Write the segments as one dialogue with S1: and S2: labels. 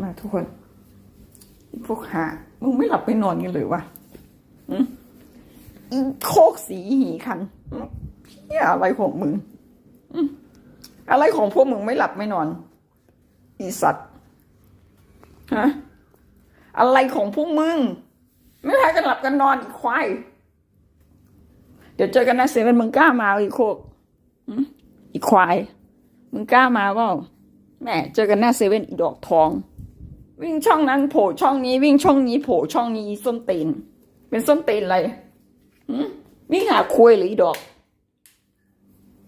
S1: มาทุกคน พวกหา มึงไม่หลับไม่นอนกันเลยวะอืมอีโคกสีหีคันอืมเหียอะไรของมึงอะไรของพวกมึงไม่หลับไม่นอน อีสัตว์ฮะอะไรของพวกมึง ไม่พากันหลับกันนอนอีควายเดี๋ยวเจอกันนะเซเว่นมึงกล้ามาอีโคกอีควาย มึงกล้ามาเปล่าแหม่เจอกันหน้าเซเว่นอีดอกทอง วิ่งช่องนั้นโผล่ช่องนี้วิ่งช่องนี้โผล่ช่องนี้ส้นตีนเป็นส้นตีนอะไรวิ่งหาคุยหรือดอก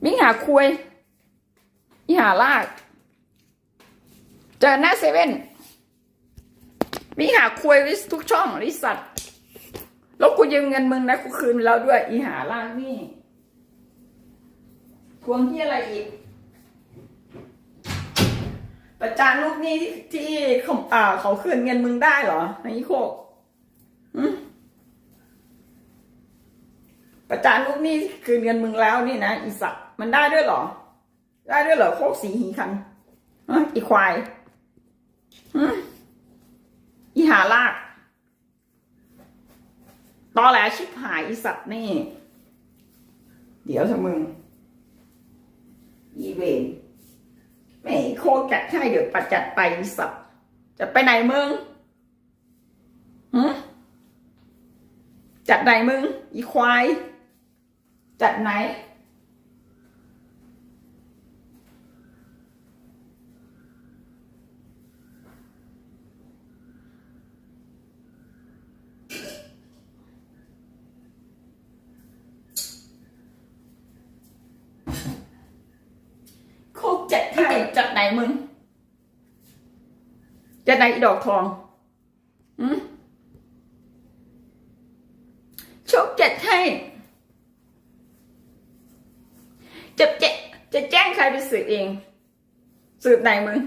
S1: วิ่งหาคุยอีหาลากเจอหน้าเซเว่นวิ่งหาคุยทุกช่องริสัตว์แล้วกูยืมเงินมึงนะกูคืนแล้วด้วย อีหาลากนี่ทวงที่อะไรอีก ประจานลูกหนี้ที่ที่เขาอ่าเขาคืนเงินมึงได้เหรอไอ้โคกประจานลูกหนี้ที่คืนเงินมึงแล้วนี่นะอีสัตว์มันได้ด้วยเหรอ ได้ด้วยเหรอโคกสีหีคันอีควายอีหาลากตอแหลชิบหายอีสัตว์นี่ เดี๋ยวเถอะมึง อีเวน ไม่โคจัดให้เดี๋ยวปัดจัดไปสับจะไปไหนมึงหืจัดไหนมึง อีควาย จัดไหน โคกจัดให้จัดไหนมึง จัดไหนดอกทองอืมโชคจัดให้จะจะจะแจ้งใครไปสืบเอง สืบไหนมึง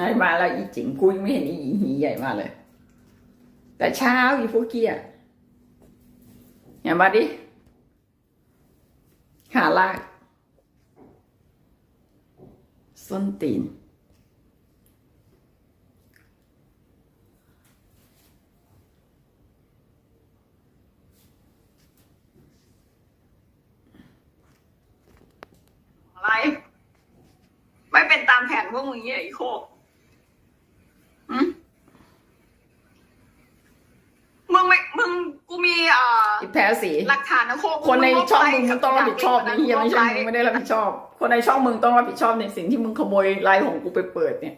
S1: ไงมาแล้วอีจิงกูยังไม่เห็นอีหีใหญ่มาเลย แต่เช้าอีพวกเกียอย่ามาดิขาลากส้นตีนอะไร ไม่เป็นตามแผนพวกมึงเนี่ยอ้โคกหืมมึงไม่ มึง กูมีเอ่ อ
S2: อีแพ้สี
S1: หลักฐานนะโคก
S2: คนในช่องมึง
S1: ล
S2: มึ
S1: บ
S2: งต้องรับผิดชอบ
S1: ไล
S2: นะ
S1: ค์
S2: เฮียไม่ใช่
S1: ลบ
S2: มึงไม่ได้รับผิดชอบ คนในช่องมึงต้องรับผิดชอบในสิ่งที่มึงขโมยไลน์ของกูไปเปิดเนี่ย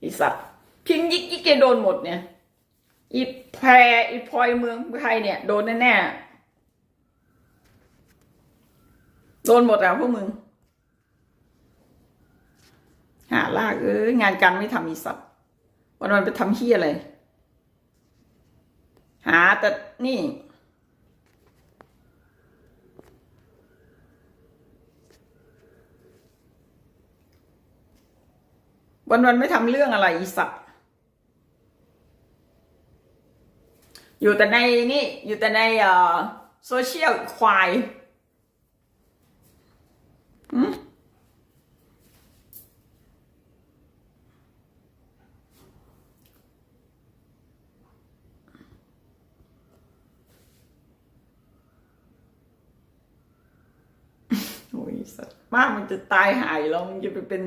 S2: ไอีสัตว์พิมพ์ยิกยิกเกโดนหมดเนี่ยอีแพรอีพลอยเมืองไทยเนี่ย โดนแน่ๆโดนหมดแล้วพวกมึงหาลากเอ้ยงานการไม่ทำอีสัตว์วันวันๆไปทำเฮียอะไรหาแต่นี่ วันวันไม่ทำเรื่องอะไรอีสัตว์อยู่แต่ในนี่ อยู่แต่ในเอ่อโซเชียลควายหืมโอ้ยสัตว์มากมันจะตายหายแล้วมึงจะไปเป็น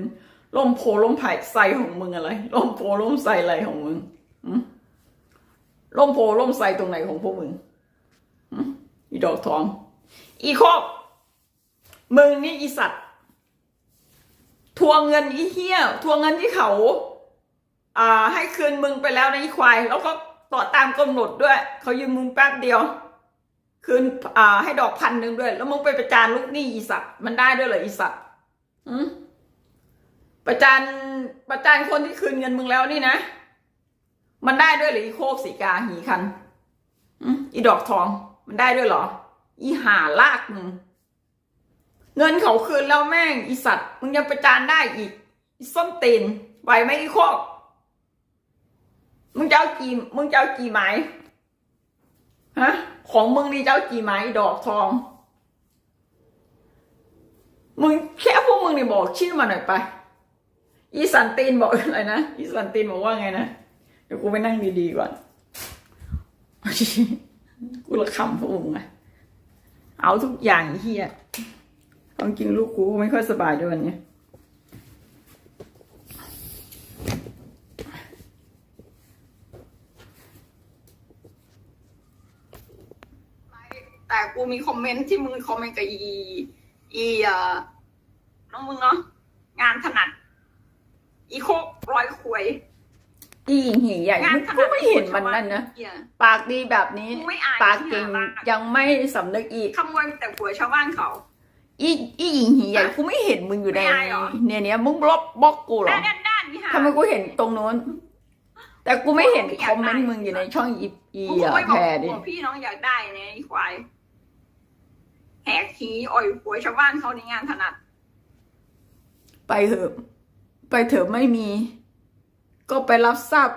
S2: ล่มโพล่มไผ่ใส่ของมึงอะไรล่มโพล่มใส่อะไรของมึงล่มโพล่มใส่ตรงไหนของพวกมึงอีดอกทอง อีโคกมึงนี่อีสัตว์ทวงเงินอีเหี้ยทวงเงินที่เขาอ่าให้คืนมึงไปแล้วในอีควาย แล้วก็ต่อตามกำหนดด้วย เขายืมมึงแป๊บเดียว คืนอ่าให้ดอกพันหนึ่งด้วย แล้วมึงไปประจานลูกหนี้อีสัตว์มันได้ด้วยเหรออีสัตว์อืม ประจานประจานคนที่คืนเงินมึงแล้วนี่นะ มันได้ด้วยหรืออีโคกสีกาหีคันอีดอกทอง มันได้ด้วยเหรอ อีหาลากมึงเงินเขาคืนแล้วแม่งอีสัตว์ มึงยังประจานได้อีกอีส้นตีนไหวไหมอีโคกมึงเจะเอากี่มึงเจะเอากี่ไม้ฮะของมึงนี่เจะเอากี่ไม้ดอกทอง มึงแค่พวกมึงนี่บอกชื่อมาหน่อยไป อีสันตีนบอกอะไรนะ อีสันตีนบอกว่าไงนะ เดี๋ยวกูไปนั่งดีๆก่อน กูละคำพวกมึงอะเอาทุกอย่างเฮียความจริงลูกกูไม่ค่อยสบายด้วยวันนี้
S1: แต่กูมีคอมเมนต์ที่มึงคอมเมนต์กับอี อีอ่อน้องมึงเนาะงานถนัด อีโคกร้อยควย
S2: อีหญิงหีใหญ่
S1: งาน
S2: มึง
S1: ถ
S2: กู
S1: นัด
S2: ไม่เห็นมันนั่นนะ
S1: เหี้ย
S2: ปากดีแบบนี้
S1: กูไม่อาย
S2: ปากเก่ง
S1: ที่หาบ้าน
S2: ยังไม่สำนึกอีก
S1: ขโมยแต่ผัวชาวบ้านเขา
S2: อีอีหญิงหีใหญ่กูไม่เห็นมึงอยู่ใน
S1: ไม่อายเหรอ
S2: เนี่ยเนี่ยมึงบล็อกบล็อกกูเหรอ
S1: ด้านด้านด้านนี่ฮะ
S2: ทำไมกูเห็นตรงนู้น แต่กูไม่เห็น
S1: กูไม่อ
S2: ค
S1: ยาก
S2: อมเมน
S1: ได้
S2: ต์มึงอยู่ในช่องอีอี
S1: กู
S2: อะ
S1: ไม่บ
S2: แพ
S1: อก
S2: รดิ
S1: ผัวพี่น้องอยากได้เนี่ยไอ้ควายแหกขี้อ่อยผัวชาวบ้านเขาในงานถนัด
S2: ไปเถอะ ไปเถอะไม่มี ก็ไปรับทราบ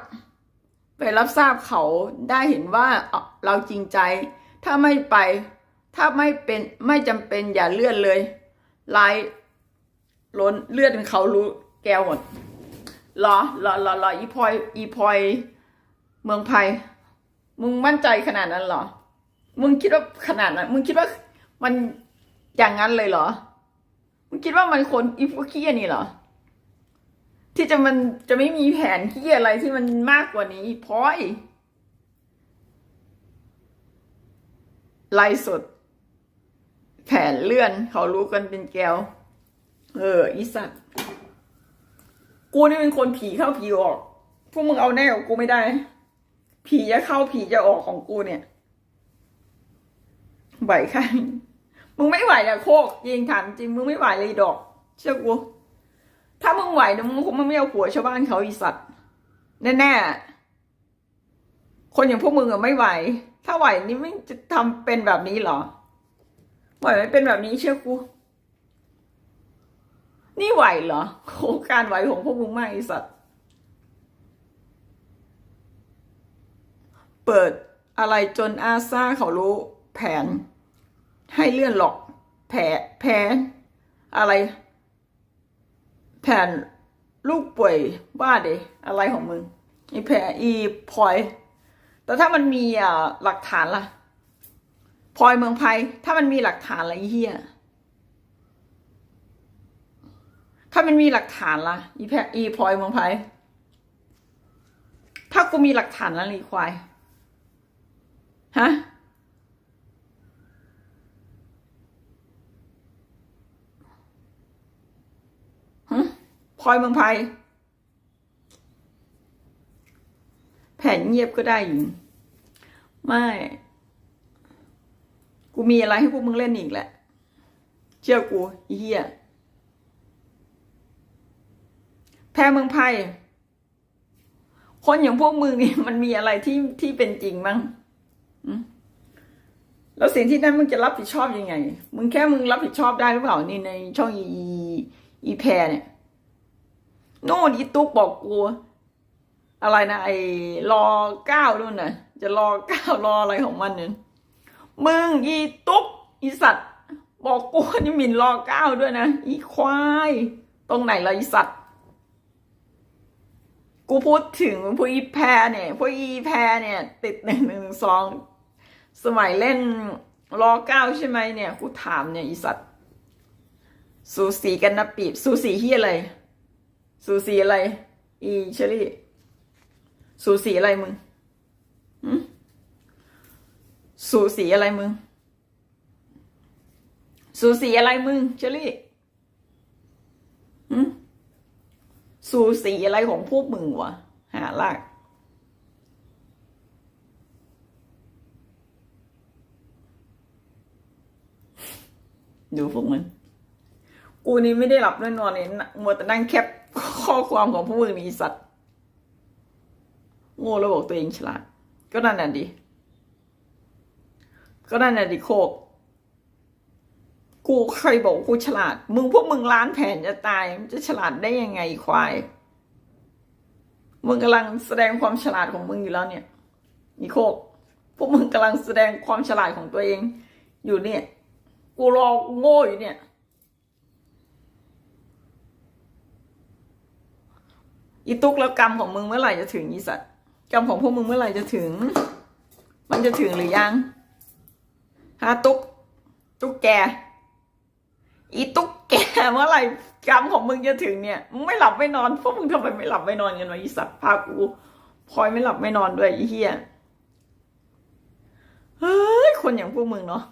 S2: ไปรับทราบเขาได้เห็นว่าเราจริงใจ ถ้าไม่ไป ถ้าไม่เป็นไม่จำเป็นอย่าเลื่อนเลยไลน์ล้นเลื่อนเขารู้แกวหมดเหรอรอรอรออีพอยอีพอยเมืองไทยมึงมั่นใจขนาดนั้นเหรอ มึงคิดว่าขนาดนั้น มึงคิดว่ามันอย่างนั้นเลยเหรอ มึงคิดว่ามันคนอีพวกขี้ยนี่เหรอ ที่จะมันจะไม่มีแผนขี้ยอะไรที่มันมากกว่านี้พอยไล่สด แผนเลื่อนเขารู้กันเป็นแก้ว เออ อีสัตว์ กูนี่เป็นคนผีเข้าผีออก พวกมึงเอาแน่กับกูไม่ได้ ผีจะเข้าผีจะออกของกูเนี่ยไหวแค่มึงไม่ไหวอะโคกยิงถามจริง มึงไม่ไหวเลยดอก เชื่อกู ถ้ามึงไหวนะมึงคงไม่เอาผัวชาวบ้านเขาอีสัตว์แน่ๆคนอย่างพวกมึงอะไม่ไหว ถ้าไหวนี่ไม่จะทำเป็นแบบนี้เหรอไหวไม่เป็นแบบนี้เชื่อกูนี่ไหวเหรอโครงการไหวของพวกมึงมากไอสัตว์เปิดอะไรจนอาซาเขารู้แผน ให้เลื่อนหรอกแผนแผนอะไร แผ่นลูกป่วยว่าเดอะไรของมึงอีแผนอีพลอย แต่ถ้ามันมีอะหลักฐานล่ะพลอยเมืองไทยถ้ามันมีหลักฐานอะไรเฮียถ้ามันมีหลักฐานล่ะอีแพอีพลอยเมืองไทยถ้ากูมีหลักฐานแล้วรีควายฮะ ฮะ พลอยเมืองไทยแผ่นเงียบก็ได้อยู่ ไม่ กูมีอะไรให้พวกมึงเล่นอีกแหละ เชื่อกูเฮียแพ้เมืองไพ่คนอย่างพวกมึงนี่มันมีอะไรที่ที่เป็นจริงมั้งแล้วสิ่งที่นั่นมึงจะรับผิดชอบยังไง มึงแค่มึงรับผิดชอบได้หรือเปล่านี่ในช่องอีอีแพรเนี่ย โน่นอีตุ๊กบอกกูอะไรนะไอ้รอเก้านู่นน่ะจะรอเก้ารออะไรของมันเนี่ยมึงอีตุ๊กอีสัตว์ บอกกูนี่หมิ่นรอเก้าด้วยนะอีควาย ตรงไหนละอีสัตว์ กูพูดถึงพวกอีแพรเนี่ยพวกอีแพรเนี่ย ติดหนึ่งหนึ่งสองสมัยเล่นรอเก้าใช่ไหมเนี่ย กูถามเนี่ยอีสัตว์ สูสีกันนะปีบสูสีที่อะไร สูสีอะไร อีเชอรี่ สูสีอะไรมึงสูสีอะไรมึง สูสีอะไรมึงเชอรี่สูสีอะไรของพวกมึงวะหาลากดูพวกมัน กูนี่ไม่ได้หลับแน่นอนเลยนมัวแต่นั่งแคป ข้อความของพวกมึงนี่อีสัตว์ โง่แล้วบอกตัวเองฉลาด ก็นั่นน่ะดิ ก็นั่นน่ะดิโคก กูใครบอกกูฉลาด มึงพวกมึงล้านแผนจะตายมึงจะฉลาดได้ยังไงควาย มึงกำลังแสดงความฉลาดของมึงอยู่แล้วเนี่ยอีโคก พวกมึงกำลังแสดงความฉลาดของตัวเอง อยู่เนี่ย กูรอโง่อยู่เนี่ย อีตุกแล้วกรรมของมึงเมื่อไหร่จะถึงอีสัตว์กรรมของพวกมึงเมื่อไหร่จะถึง มันจะถึงหรือยังฮะตุกตุกแก อีตุกแกเมื่อไหร่กรรมของมึงจะถึงเนี่ยมึงไม่หลับไม่นอนพวกมึงทำไมไม่หลับไม่นอนกันวะอีสัตว์พากูพลอยไม่หลับไม่นอนด้วยอีเหี้ยเฮ้ยคนอย่างพวกมึงเนาะ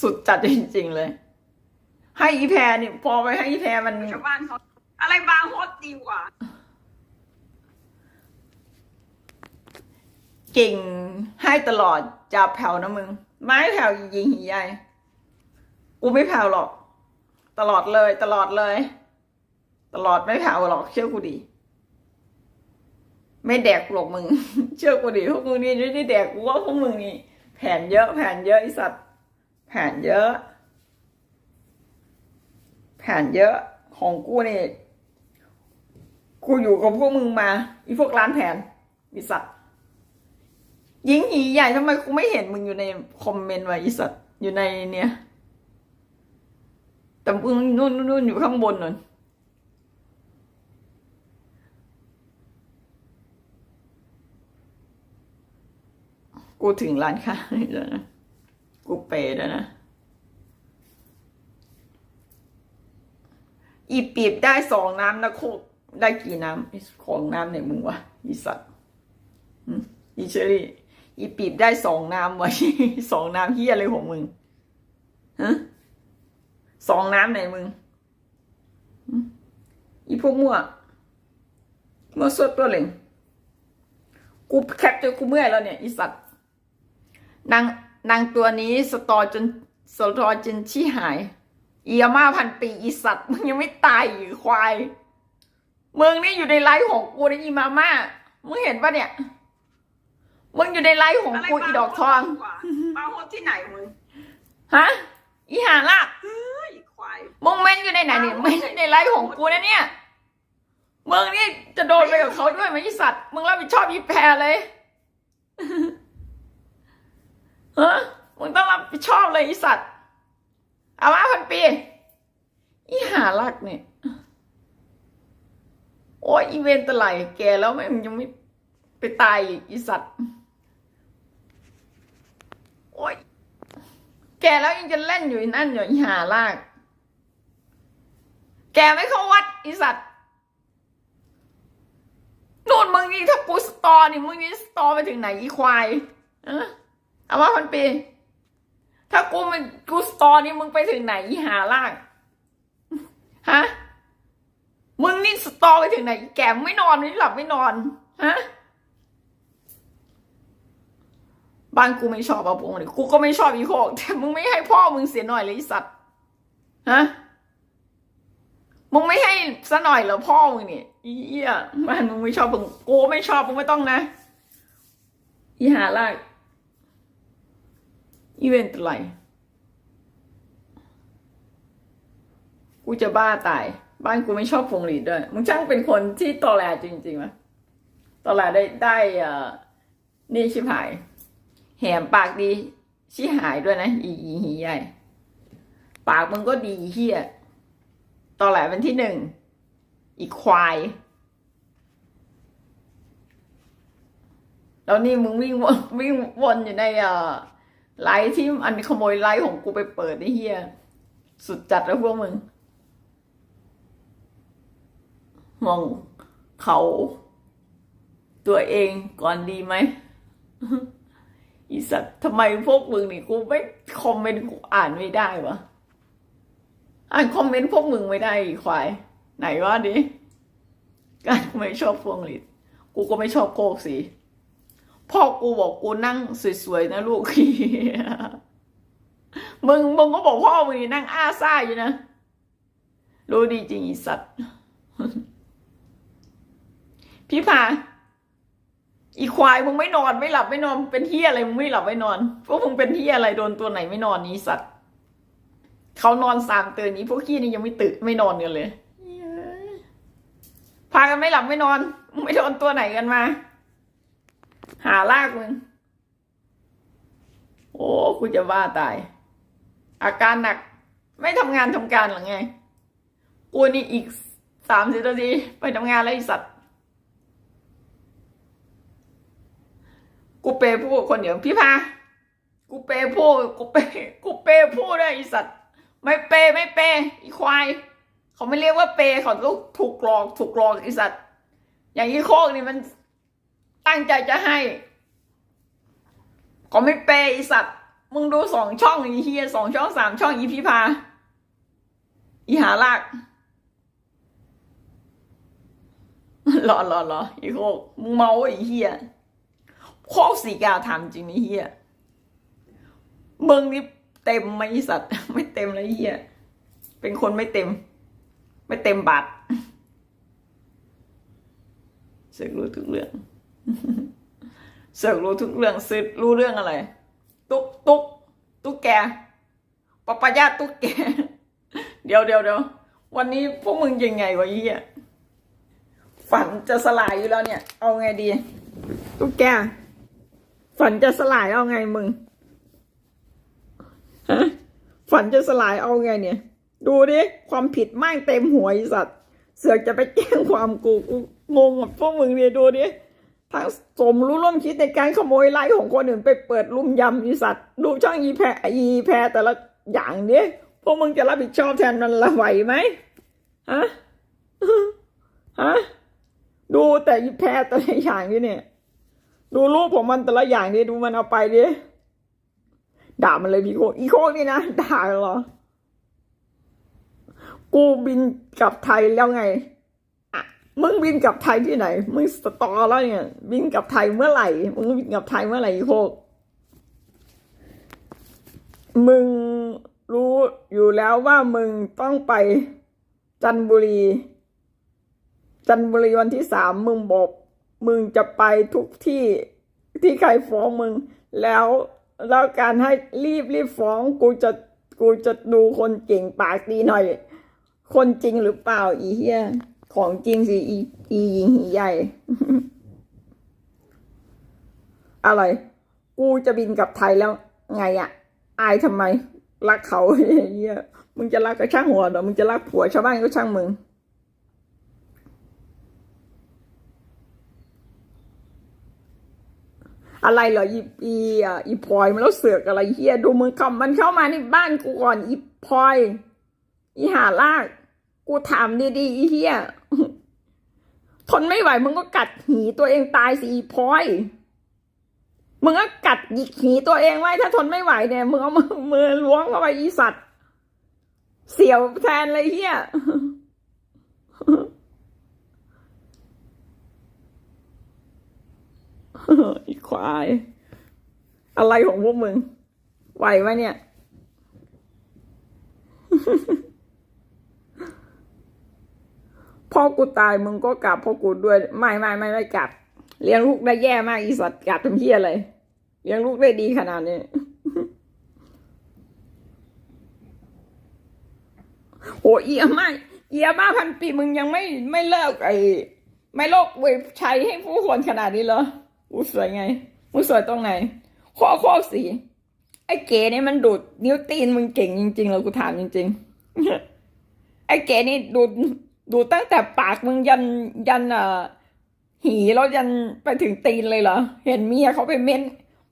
S2: สุดจัดจริงๆเลย ให้อีแพรเนี่ยพอไปให้อีแพรมัน
S1: ชาวบ้านเขา อะไรบางโฮสดีกว่า
S2: เก่งให้ตลอดจะแผ่วนะมึง ไม่แผ่วยิงหีใหญ่กูไม่แผ่วหรอก ตลอดเลย ตลอดเลย ตลอดไม่แผ่วหรอกเชื่อกูดิไม่แดกหรอกมึง เชื่อกูดิพวกมึงนี่ไม่ได้แดกกูว่าพวกมึงนี่แผนเยอะ แผนเยอะไอสัตว์แผนเยอะ แผนเยอะของกูนี่ กูอยู่กับพวกมึงมา อีพวกร้านแผนไอสัตว์ยิงหีใหญ่ทำไมกูไม่เห็นมึงอยู่ในคอมเมนต์วะอีสัตว์อยู่ในเนี้ยแต่มึงนู่นนู่นอยู่ข้างบนนู่นกูถึงร้านค้าแล้วนะ กูเปย์แล้วนะ อีปีบได้สองน้ำนะโคก ได้กี่น้ำของน้ำเนี่ยมึงวะอีสัตว์อีเชอรี่อีปีบได้สองน้ำว้สองน้ำเฮียอะไรของมึงฮะสองน้ำไหนมึงอีพวกมั่วมั่วสดตัวเหล่งกูแคปจนกูเมื่อยแล้วเนี่ยอีสัตว์นางนางตัวนี้สตอจนสตอจนชี้หาย เอีอาม่าพันปีอีสัตว์มึงยังไม่ตายอีควาย มึงนี่อยู่ในไลฟ์ของกูนะอีมาม่ามึงเห็นปะเนี่ย มึงอยู่ในไลฟ์ของกูอีดอกทอง
S1: บางโฮสที่ไหนมึง
S2: ฮะอีหาล่ะ
S1: เฮ้ยควาย
S2: มึงเม้นอยู่ในไหนเนี่ยไม่ใช่ในไลฟ์ของกูนะเนี่ยมึงนี่จะโดนไปกับเขาด้วยไหมอีสัตว์มึงรับผิดชอบอีแพรเลยฮะมึงต้องรับผิดชอบเลยอีสัตว์เอามาพันปีอีหาลักเนี่ย โอ้ยอีเวนต์ตะไหลแกแล้วไม่งยังไม่ไปตายอีกอีสัตว์ โอ้ยแกแล้วยังจะเล่นอยู่นั่นอยู่อีหาลาก แกไม่เข้าวัดอีสัตว์นู่นมึงนี่ถ้ากูสตอนี่มึงนี่สตอไปถึงไหนอีควายเออเอาว่าพันปีถ้ากูมันกูสตอนี่มึงไปถึงไหนอีหาลากฮะ มึงนี่สตอไปถึงไหนแกมไม่นอนไม่หลับไม่นอนฮะบ้านกูไม่ชอบเอาพวงเลยกูก็ไม่ชอบอีโคกแต่มึงไม่ให้พ่อมึงเสียหน่อยเลยไอสัตว์ฮะมึงไม่ให้ซะหน่อยเหรอพ่อมึงเนี่ยอีเหี้ยบ้านมึงไม่ชอบมึงกูไม่ชอบมึงไม่ต้องนะอีหาลากอีเวนต์อะไรกูจะบ้าตาย บ้านกูไม่ชอบพวงหลีดด้วย มึงช่างเป็นคนที่ตอแหลจริงๆวะตอแหลได้ได้เอ่อนี่ชิบหาย แหมปากดีชี้หายด้วยนะ อีอีหีใหญ่ ปากมึงก็ดีเฮียตอแหลเป็นที่หนึ่ง อีควาย แล้วนี่มึงวิ่งวนวิ่งวนอยู่ในเอ่อไลฟ์ที่อันขโมยไลฟ์ของกูไปเปิดไอ้เฮียสุดจัดแล้วพวกมึง มองเขาตัวเองก่อนดีไหมอีสัตว์ทำไมพวกมึงนี่กูไม่คอมเมนต์กูอ่านไม่ได้วะอ่านคอมเมนต์พวกมึงไม่ได้อีควาย ไหนวะดิการไม่ชอบพวงหลีดกูก็ไม่ชอบโคกสีพ่อกูบอกกูนั่งสวยๆนะลูกมึงมึงก็บอกพ่อมึงนี่นั่งอ้าซ่าอยู่นะรู้ดีจริงอีสัตว์ พี่พาอีควายมึงไม่นอนไม่หลับไม่นอนเป็นที่อะไรมึงไม่หลับไม่นอน พวกมึงเป็นที่อะไรโดนตัวไหนไม่นอนนี้สัตว์เขานอนสามตื่นนี้ พวกขี้นี่ยังไม่ตื่นไม่นอนกันเลยพากันไม่หลับไม่นอนมึงไม่โดนตัวไหนกันมา หาลากมึงโอ้กูจะบ้าตาย อาการหนัก ไม่ทำงานทำการหรือไงกูนี่อีกสามสิบนาทีไปทำงานแล้วไอสัตว์ กูเปย์ผู้คนเดียวพี่พากูเปย์ผู้กูเปย์กูเปย์ผู้ด้วยไอสัตว์ไม่เปย์ไม่เปย์อีควาย เขาไม่เรียกว่าเปย์เขาต้องถูกหลอกถูกหลอกไอสัตว์อย่างอีโคกนี่มันตั้งใจจะให้เขาไม่เปย์ไอสัตว์มึงดูสองช่องอีเฮียสองช่องสามช่องอีพี่พาอีหาลากรอรอรออีโคกมึงเมาไอ้เฮีย โคกสีกาถามจริงไอ้เฮียมึงนี่เต็มไหมไอ้สัตว์ ไม่เต็มเลยเฮียเป็นคนไม่เต็ม ไม่เต็มบาทเสือกรู้ทุกเรื่อง เสือกรู้ทุกเรื่องสือกรู้เรื่องอะไร ตุ๊กตุ๊กตุ๊กแกปะปะยาตุ๊กแก เดี๋ยวเดี๋ยวเดี๋ยววันนี้พวกมึงยังไงวะเฮียฝันจะสลายอยู่แล้วเนี่ย เอาไงดี ตุ๊กแก ฝันจะสลายเอาไงมึงฮะฝันจะสลายเอาไงเนี่ย ดูดิความผิดแม่งเต็มหัวไอสัตว์ เสือกจะไปแจ้งความกูกูงงกับพวกมึงเนี่ยดูดิทั้งสมรู้ร่วมคิดในการขโมยไลฟ์ของคนอื่นไปเปิดลุ่มยำไอสัตว์ ดูช่างอีแพรอีแพรแต่ละอย่างเนี้ยพวกมึงจะรับผิดชอบแทนมันละไหวไหมฮะฮะดูแต่อีแพ้แต่ละอย่างนี่เนี่ย ดูรูปของมันแต่ละอย่างนี่ดูมันเอาไปดิด่ามันเลยพี่โคอีโคกนี่นะด่าเหรอ กูบินกลับไทยแล้วไงอะมึงบินกลับไทยที่ไหน มึงสตอแล้วเนี่ย บินกลับไทยเมื่อไหร่ มึงบินกลับไทยเมื่อไหร่อีโคมึงรู้อยู่แล้วว่ามึงต้องไปจันบุรี จันบุรีวันที่สามมึงบอก มึงจะไปทุกที่ ที่ใครฟ้องมึง แล้วแล้วการให้รีบรีบฟ้องกูจะกูจะดูคนเก่งปากดีหน่อย คนจริงหรือเปล่าอีเหี้ยของจริงสิอีอีหญิงหีใหญ่ อะไร กูจะบินกลับไทยแล้ว ไงอะอายทำไม รักเขาเหี้ยมึงจะรักก็ช่างหัวเดี๋ยวมึงจะรักผัวชาวบ้านก็ช่างมึง อะไรเหรออีอีอีพลอยมันแล้วเสือกอะไรเฮียดูมึงคำมันเข้ามาในบ้านกูก่อนอีพลอย อีหาลาก กูถามดีๆอีเฮียทนไม่ไหวมึงก็กัดหีตัวเองตายสิอีพลอยมึงก็กัดหยิกหีตัวเองไว้ ถ้าทนไม่ไหวเนี่ยมึงเอามือมือล้วงเข้าไปอีสัตว์เสียวแทนเลยเฮียอ ควาย อะไรของพวกมึง ไหวไหมเนี่ย พ่อกูตายมึงก็กลับพ่อกูด้วย ไม่ไม่ไม่ไม่กลับ เลี้ยงลูกได้แย่มากอีสัตว์กลับทำเพี้ยอะไรเลี้ยงลูกได้ดีขนาดนี้โอ้เอียมาเอียมาพันปีมึงยังไม่ไม่เลิกไอ้ไม่โลกเว็บใช้ให้ผู้คนขนาดนี้เหรอ กูสวยไง มึงสวยตรงไหน ข้อข้อสี ไอ้เก๋นี่มันดูดนิ้วตีนมึงเก่งจริงๆเลยกูถามจริง ๆ ไอ้เก๋นี่ดูดดูดตั้งแต่ปากมึงยันยันอ่อหีแล้วยันไปถึงตีนเลยเหรอ เห็นเมียเขาไปเม้น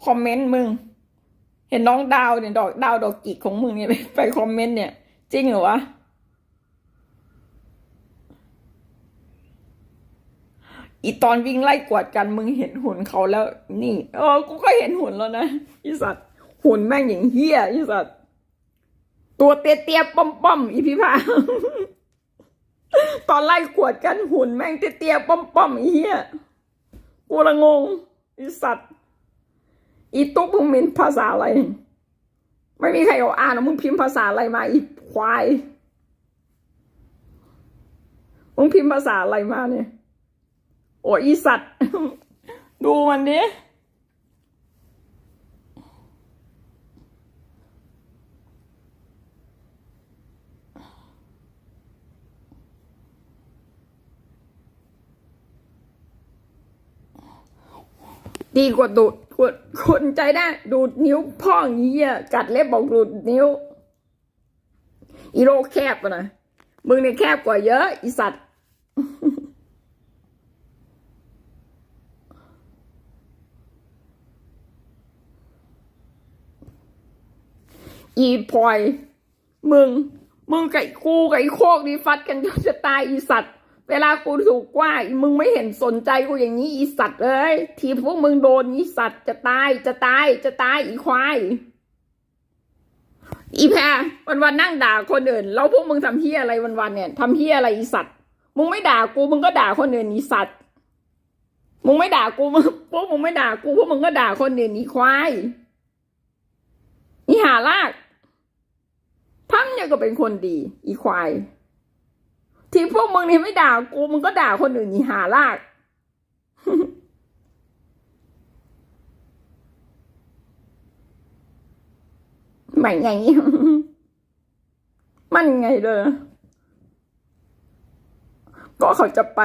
S2: คอมเมนต์มึง เห็นน้องดาวเนี่ยดอกดาวดอกกิกของมึงเนี่ยไปไปคอมเมนต์เนี่ย จริงเหรอวะ อีตอนวิ่งไล่กวดกันมึงเห็นหุ่นเขาแล้ว นี่ เออ กูก็เห็นหุ่นแล้วนะอีสัตว์หุ่นแม่งอย่างเฮี้ยอีสัตว์ตัวเตี้ยๆป้อมๆอีพี่พาตอนไล่กวดกันหุ่นแม่งเตี้ยๆป้อมๆอีเฮี้ยกูละงงอีสัตว์อีตุ๊กมึงมินภาษาอะไร ไม่มีใครเอาอ่านมึงพิมพ์ภาษาอะไรมาอีควายมึงพิมพ์ภาษาอะไรมาเนี่ย โอ้ยอีสัตว์ ดูมันดิ ดีกว่าดูดกว่าคนใจได้ ดูดนิ้วพ่ออย่างนี้อะกัดเล็บบอกดูดนิ้ว อีโลแคบอะนะ มึงเนี่ยแคบกว่าเยอะ อีสัตว์ อีพลอย มึง มึงกับกูกับไอ้โคกนี่ฟัดกันจนจะตายอีสัตว์ เวลากูถูกว่าอีมึงไม่เห็นสนใจกูอย่างนี้อีสัตว์เลยทีพวกมึงโดนอีสัตว์จะตายจะตายจะตายอีควายอีแพรวันวันนั่งด่าคนอื่น แล้วพวกมึงทำเฮียอะไรวันวันเนี่ยทำเฮียอะไรอีสัตว์มึงไม่ด่ากูมึงก็ด่าคนอื่นอีสัตว์มึงไม่ด่ากูมึงพวกมึงไม่ด่ากูพวกมึงก็ด่าคนอื่นอีควายอีหาลากำเนี่ยก็เป็นคนดี อีควาย ที่พวกมึงนี่ไม่ด่ากูมึงก็ด่าคนอื่นอีหาลากไม่ไง มันไงเด้อก็เขาจะไป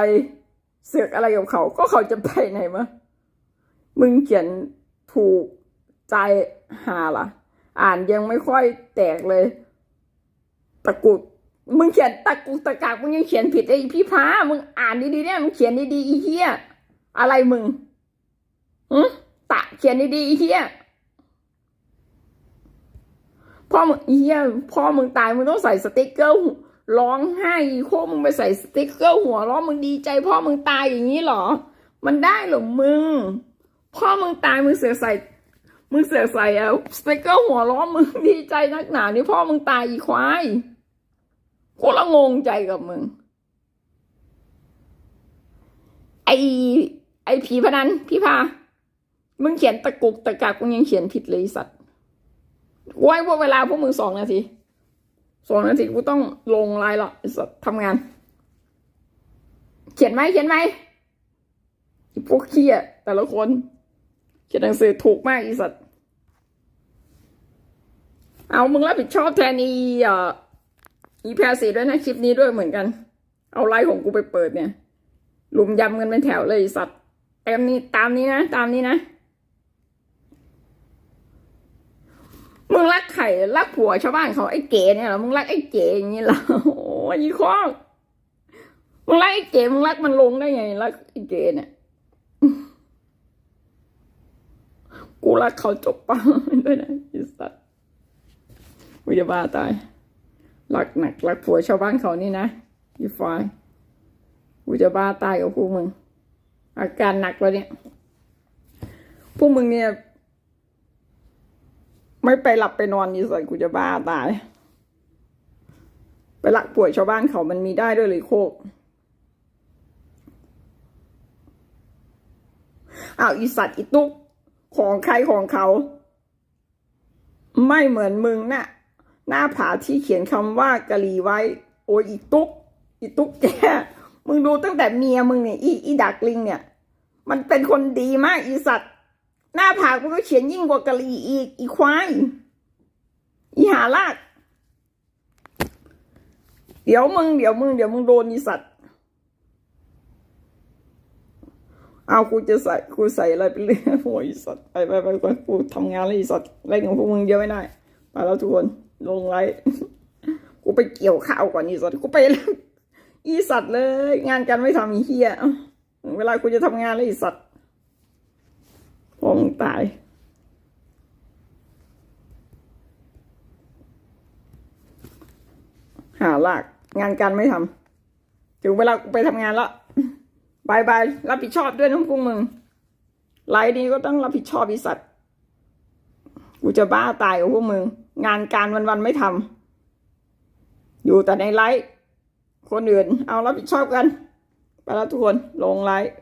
S2: เสือกอะไรกับเขา ก็เขาจะไปไหนมะมึงเขียนถูกใจหาล่ะ อ่านยังไม่ค่อยแตกเลย ตะกุดมึงเขียนตะกุกตะกักมึงยังเขียนผิดไอ้พี่พ้ามึงอ่านดีๆเนี่ยมึงเขียนดีๆอีเหี้ยอะไรมึงอืตะเขียนดีๆอีเหี้ยพ่อมึงอีเหี้ยพ่อมึงตายมึงต้องใส่สติ๊กเกอร์ร้องไห้โคมึงไปใส่สติ๊กเกอร์หัวร้องมึงดีใจ พ่อมึงตายอย่างนี้เหรอ มันได้เหรอมึง พ่อมึงตายมึงเสือกใส่ มึงเสือกใส่อะสติ๊กเกอร์หัวร้องมึงดีใจนักหนานี่พ่อมึงตายอีควาย กูละงงใจกับมึง ไอไอผีพนันพี่พา มึงเขียนตะกุกตะกักมึงยังเขียนผิดเลยสัตว์ไว้พว่าเวลาพวกมึงสองนาทีสองนาทีกูต้องลงลน์ละสัตว์ทำงาน เขียนไหมเขียนไหมพวกขี้ยแต่ละคน เขียนหนังสือถูกมากอีสัตว์เอามึงรับผิดชอบแทนอีเอ่อ อีแพรสีด้วยนะคลิปนี้ด้วยเหมือนกัน เอาไลน์ของกูไปเปิดเนี่ยหลุมยำกันเป็นแถวเลยสัตว์เต็มนี้ตามนี้นะ ตามนี้นะมึงรักไข่รักผัวชาวบ้านเขาไอ้เก๋เนี่ยเหรอมึงรักไอ้เก๋อย่างนี้เหรอโอ้ยีข้องมึงรักไอ้เก๋มึงรักมันลงได้ไงรักไอ้เก๋เนี่ยกูรักเขาจบปะด้วยนะไอ้สัตว์กูจะบ้าตาย รักหนักรักผัวชาวบ้านเขานี่นะอีฟายกูจะบ้าตายกับพวกมึง อาการหนักแล้วเนี่ย พวกมึงเนี่ย ไม่ไปหลับไปนอนนี่สิกูจะบ้าตาย ไปหลักป่วยชาวบ้านเขามันมีได้ด้วยเลยโคกอ้าวอีสัตว์อีตุ๊กของใครของเขา ไม่เหมือนมึงนะ่ะ หน้าผาที่เขียนคำว่ากะลีไว้ โอ้ยอีตุ๊กอีตุ๊กแกมึงดูตั้งแต่เมียมึงเนี่ยอีอีดักลิงเนี่ย มันเป็นคนดีมากอีสัตว์ หน้าผากมันก็เขียนยิ่งกว่ากะลีอีกอีควายอีหาลาก เดี๋ยวมึงเดี๋ยวมึงเดี๋ยวมึงโดนอีสัตว์เอากูจะใส่กูใส่อะไรไปเรื่อยโอ้ยอีสัตว์ไปไปไปกูทำงานแล้วอีสัตว์ไล่ของพวกมึงเยอะไม่ได้ไปแล้วทุกคน ลงไลกูไปเกี่ยวข้าวก่อนอีสัตว์กูไปแล้วอีสัตว์เลย งานกันไม่ทำอีเฮียเอ้าเวลากูจะทำงานแล้วอีสัตว์พองตายหาลากงานการไม่ทำถึงเวลากูไปทำงานแล้วบายบายรับผิดชอบด้วยนะพวกมึงไลน์นี้ก็ต้องรับผิดชอบอีสัตว์กูจะบ้าตายกับพวกมึง งานการวันๆไม่ทำอยู่แต่ในไลฟ์คนอื่นเอารับผิดชอบกัน ไปแล้วทุกคนลงไลฟ์